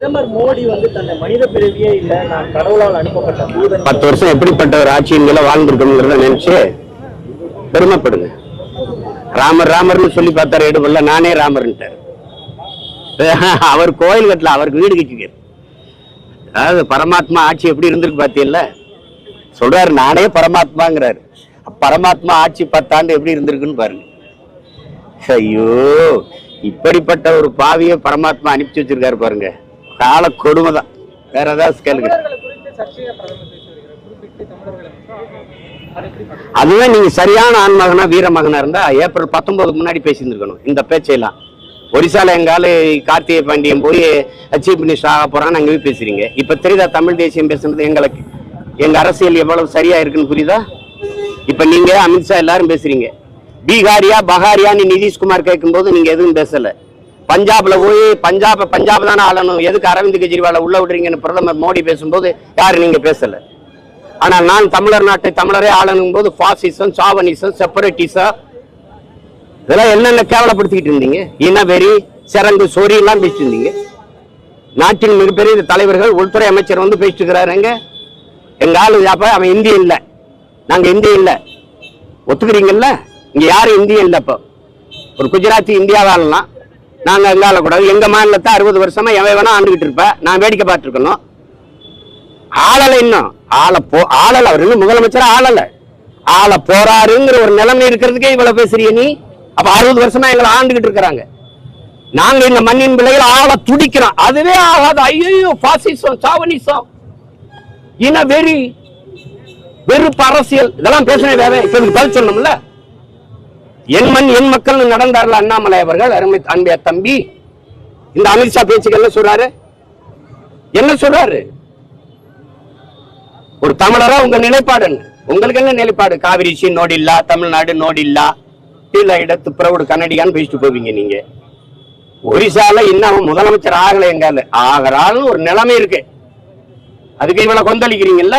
பிரதமர் மோடி வந்து தன்னை மனித பிறவியே இல்ல நான் கடவுளால் அனுப்பப்பட்ட பத்து வருஷம் எப்படிப்பட்ட ஒரு ஆட்சியின் வாழ்ந்திருக்கோங்கிறத நினைச்சு பெருமைப்படுங்க. ராமர் ராமர்னு சொல்லி பார்த்தாரு எடுபடல நானே ராமர்ன்ட்டார். அவர் கோயில் கட்டல அவருக்கு வீடு கட்டிக்காரு அதாவது பரமாத்மா ஆட்சி எப்படி இருந்திருக்கு பார்த்தீங்கல்ல சொல்றாரு நானே பரமாத்மாங்கிறாரு. பரமாத்மா ஆட்சி பத்தாண்டு எப்படி இருந்திருக்குன்னு பாருங்க. ஐயோ இப்படிப்பட்ட ஒரு பாவியை பரமாத்மா அனுப்பிச்சு வச்சிருக்காரு பாருங்க. கால கொடுமை தான் வேற ஏதாவது கேளுங்க? அதுதான் நீங்க சரியான ஆண்மகனா வீரமகனா இருந்தா ஏப்ரல் பத்தொன்பதுக்கு முன்னாடி பேசியிருந்திருக்கணும். இந்த பேச்சையெல்லாம். ஒரிசால எங்கால கார்த்திகை பாண்டியன் போய் சீஃப் மினிஸ்டர் ஆக போறான்னு அங்க போய் பேசுறீங்க. இப்ப தெரியுதா தமிழ் தேசியம் பேசுறது எங்களுக்கு? எங்க அரசியல் எவ்வளவு சரியா இருக்குன்னு புரியுதா? இப்ப நீங்க அமித்ஷா எல்லாரும் பேசுறீங்க. பீகாரியா பகாரியான்னு நிதிஷ்குமார் கேட்கும்போது நீங்க எதுவும் பேசல. பஞ்சாப்ல போய் பஞ்சாப் பஞ்சாப் தானே ஆளணும். எதுக்கு அரவிந்த் கெஜ்ரிவாலை உள்ள விடுறீங்கன்னு பிரதமர் மோடி பேசும்போது யாரு நீங்க பேசல. ஆனால் நான் தமிழர் நாட்டை தமிழரே ஆளணும் போது பாசிசம் சாவனிசம் செப்பரேட்டிசம் இதெல்லாம் என்னென்ன கேவலப்படுத்திக்கிட்டு இருந்தீங்க? இனவெறி சிறங்கு சொறி எல்லாம் பேசிட்டு இருந்தீங்க. நாட்டின் மிகப்பெரிய தலைவர்கள் உள்துறை அமைச்சர் வந்து பேசிட்டு இருக்கிறாருங்க எங்க? ஆளு அப்ப அவன் இந்திய இல்லை. நாங்க இந்திய இல்லை. ஒத்துக்கிறீங்கல்ல? இங்க யாரும் இந்திய இல்லை இப்போ ஒரு குஜராத்தி இந்தியாவாலாம் நாங்கள் எங்க ஆளக்கூடாது எங்கள் மாநிலத்தை அறுபது வருஷமாக எவன் வேணா ஆண்டுகிட்டு இருப்பேன் நான் வேடிக்கை பார்த்துருக்கணும். ஆளலை இன்னும். ஆளை போ ஆளலை. அவர் இன்னும் முதலமைச்சராக ஆளலை. ஆள போறாருங்கிற ஒரு நிலைமை இருக்கிறதுக்கே இவ்வளோ பேசுறிய நீ. அப்போ அறுபது வருஷமாக எங்களை ஆண்டுகிட்டு இருக்கிறாங்க. நாங்கள் இந்த மண்ணின் பிள்ளைகள் ஆளை துடிக்கிறோம். அதுவே ஆகாது. ஐயோ பாசிசம் சாவனிசம் இன வெறி வெறுப்பு அரசியல். இதெல்லாம் பேசுனேன் வேற. இப்போ பதில் சொல்லணும்ல? என் மண் என் மக்கள் நடந்தார்ல அண்ணாமலை அவர்கள் அருமை அன்பைய தம்பி. இந்த அமித்ஷா பேச்சுக்கு என்ன சொல்றாரு? என்ன சொல்றாரு? ஒரு தமிழரா உங்க நிலைப்பாடு உங்களுக்கு என்ன நிலைப்பாடு? காவிரி சி நோடில்லா தமிழ்நாடு நோடில்லா? கீழ இடத்து பிறவுடு கன்னடியான்னு பேசிட்டு போவீங்க நீங்க. ஒரிசால இன்னும் முதலமைச்சர் ஆகல எங்கால ஆகிறான்னு ஒரு நிலைமை இருக்கு. அதுக்கு இவளை கொந்தளிக்கிறீங்கல்ல?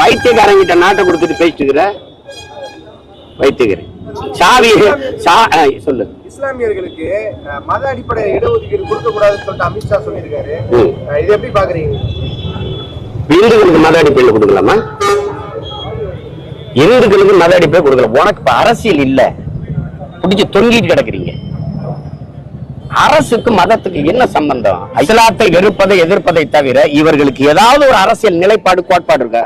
வைத்தியக்காரங்கிட்ட நாட்டை கொடுத்துட்டு பேசிட்டு இருக்கிற வைத்தியக்காரன் சாவி சொல்லு. இஸ்லாமியர்களுக்கு மத அடிப்படை இடஒதுக்கீடு கொடுக்க கூடாதுன்னு சொல்லிட்டு அமித்ஷா சொல்லியிருக்காரு. இது எப்படி பாக்குறீங்க? இந்துக்களுக்கு மத அடிப்படையில் கொடுக்கலாமா? இந்துக்களுக்கு மத அடிப்படையில் கொடுக்கலாம் உனக்கு இப்ப அரசியல் இல்ல. பிடிச்சு தொங்கிட்டு கிடக்குறீங்க. அரசுக்கு மதத்துக்கு என்ன சம்பந்தம்? இஸ்லாத்தை வெறுப்பதை எதிர்ப்பதை தவிர இவர்களுக்கு ஏதாவது ஒரு அரசியல் நிலைப்பாடு கோட்பாடு இருக்கா?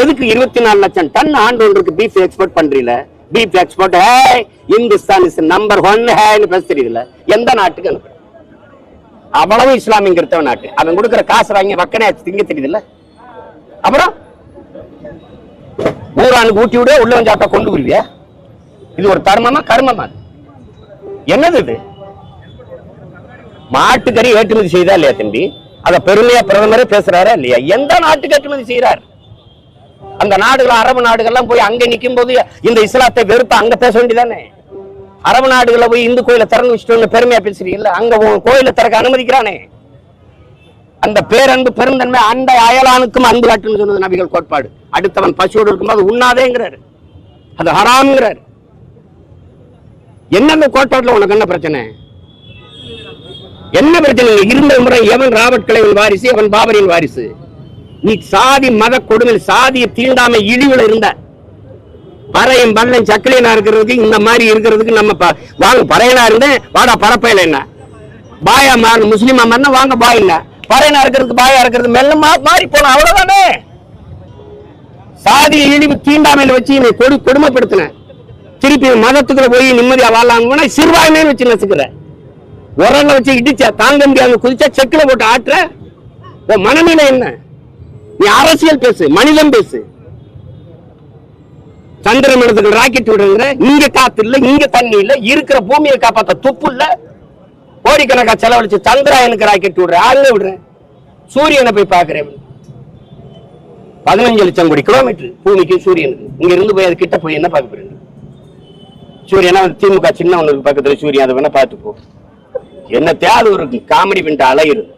எதுக்கு இருபத்தி நாலு லட்சம் டன் ஆண்டு ஒன்றுக்கு பீஃப் எக்ஸ்போர்ட் பண்றீல? Beef export hey Hindustan is number one ஹேன்னு பேசுறீங்களா எந்த நாட்டுக்கு அனுப்புற? அவ்வளவு இஸ்லாமிய கிறிஸ்தவ நாட்டு. அவன் கொடுக்குற காசு வாங்கி வக்கனே திங்க தெரியுதுல்ல அப்புறம்? ஊரானுக்கு ஊட்டி விட உள்ள வந்து கொண்டு வருவியா இது ஒரு தர்மமா கர்மமா? என்னது இது? மாட்டுக்கறி ஏற்றுமதி செய்தா இல்லையா தம்பி? அத பெருமையா பிரதமரே பேசுறாரா இல்லையா? எந்த நாட்டுக்கு ஏற்றுமதி செய்யறாரு அந்த நாடுகள் அரபு நாடுகள்லாம் போய் அங்க நிக்கும் போது இந்த இஸ்லாத்தை வெறுத்து அங்க பேச வேண்டியதானே? அரபு நாடுகள போய் இந்து கோயிலை திறந்து வச்சுட்டு பெருமையா பேசுறீங்கல்ல? அங்க கோயில திறக்க அனுமதிக்கிறானே? அந்த பேரன்பு பெருந்தன்மை அண்டை அயலானுக்கும் அன்பு காட்டுன்னு சொன்னது நபிகள் கோட்பாடு. அடுத்தவன் பசியோடு இருக்கும்போது உண்ணாதேங்கிறாரு. அது ஹராம்ங்கிறார். என்ன அந்த உனக்கு என்ன பிரச்சனை? என்ன பிரச்சனை? இருந்த முறை எவன் ராபர்ட் கிளைவன் வாரிசு எவன் பாபரின் வாரிசு? நீ சாதி மத கொடுமை சாதியை தீண்டாமை இழிவுல இருந்த. பறையும் பல்லையும் சக்கலையனா இருக்கிறதுக்கு இந்த மாதிரி இருக்கிறதுக்கு நம்ம ப- வாங்க பறையனா இருந்தேன். வாடா பரப்பையில என்ன? பாயா மாறு முஸ்லீமா மாறினா வாங்க பாய் இல்ல. பறையனா இருக்கிறதுக்கு பாயா இருக்கிறது மெல்ல மாறி போன அவ்வளவுதானே? சாதி இழிவு தீண்டாமையில வச்சு நீ கொடு கொடுமைப்படுத்தின திருப்பி மதத்துக்குள்ள போய் நிம்மதியா வாழலாம்னு சிறுபான்மைன்னு வச்சு நசுக்கிற உரங்களை வச்சு இடிச்சா தாங்க முடியாம குதிச்சா செக்கில போட்டு ஆட்டுற உன் மனநிலை என்ன? நீ அரசியல் பேசு மனிதம் பேசு. சந்திர மனத்துக்கு ராக்கெட் விடுற இங்க காத்து இல்ல இங்க தண்ணி இல்ல இருக்கிற பூமியை காப்பாத்த துப்பு இல்ல. கோடிக்கணக்கா செலவழிச்சு சந்திராயனுக்கு ராக்கெட் விடுறேன் ஆளுங்க விடுறேன். சூரியனை போய் பாக்குறேன் பதினஞ்சு லட்சம் கோடி கிலோமீட்டர் பூமிக்கு சூரியனுக்கு. இங்க இருந்து போய் அது கிட்ட போய் என்ன பார்க்க போறீங்க? சூரியனா திமுக சின்ன ஒண்ணு பக்கத்துல சூரியன் அதை வேணா பார்த்து என்ன தேவை ஒரு காமெடி பண்ணிட்டு அலையிறது.